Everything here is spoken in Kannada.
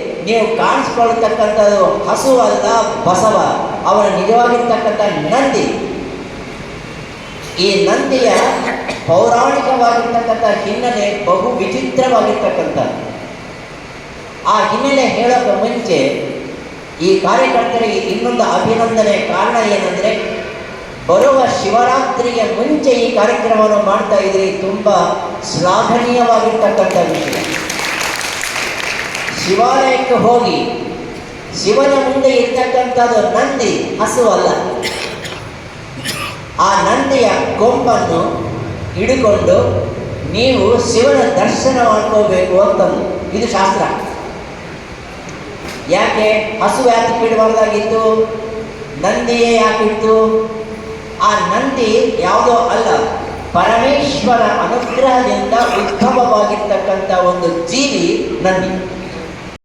ನೀವು ಕಾಣಿಸ್ಕೊಳ್ತಕ್ಕಂಥದ್ದು ಹಸು ಬಸವ, ಅವರ ನಿಜವಾಗಿರ್ತಕ್ಕಂಥ ನಂದಿ. ಈ ನಂದಿಯ ಪೌರಾಣಿಕವಾಗಿರ್ತಕ್ಕಂಥ ಹಿನ್ನೆಲೆ ಬಹು ವಿಚಿತ್ರವಾಗಿರ್ತಕ್ಕಂಥದ್ದು. ಆ ಹಿನ್ನೆಲೆ ಹೇಳೋಕೆ ಮುಂಚೆ ಈ ಕಾರ್ಯಕರ್ತರಿಗೆ ಇನ್ನೊಂದು ಅಭಿನಂದನೆ ಕಾರಣ ಏನಂದರೆ, ಬರುವ ಶಿವರಾತ್ರಿಯ ಮುಂಚೆ ಈ ಕಾರ್ಯಕ್ರಮವನ್ನು ಮಾಡ್ತಾ ಇದ್ರಿ, ತುಂಬ ಶ್ಲಾಘನೀಯವಾಗಿರ್ತಕ್ಕಂಥ ವಿಷಯ. ಶಿವಾಲಯಕ್ಕೆ ಹೋಗಿ ಶಿವನ ಮುಂದೆ ಇರ್ತಕ್ಕಂಥದ್ದು ನಂದಿ ಹಸು ಅಲ್ಲ ಆ ನಂದಿಯ ಕೊಂಬನ್ನು ಹಿಡಿಕೊಂಡು ನೀವು ಶಿವನ ದರ್ಶನ ಮಾಡ್ಕೋಬೇಕು ಅಂತಂದು. ಇದು ಶಾಸ್ತ್ರ. ಯಾಕೆ? ಹಸು ಯಾಕೆ ಬಿಡಬಾರ್ದಾಗಿತ್ತು ನಂದಿಯೇ ಯಾಕಿತ್ತು ಆ ನಂದಿ ಯಾವುದೋ ಅಲ್ಲ, ಪರಮೇಶ್ವರ ಅನುಗ್ರಹದಿಂದ ಉದ್ಭವವಾಗಿರ್ತಕ್ಕಂಥ ಒಂದು ಜೀವಿ ನಂದಿ.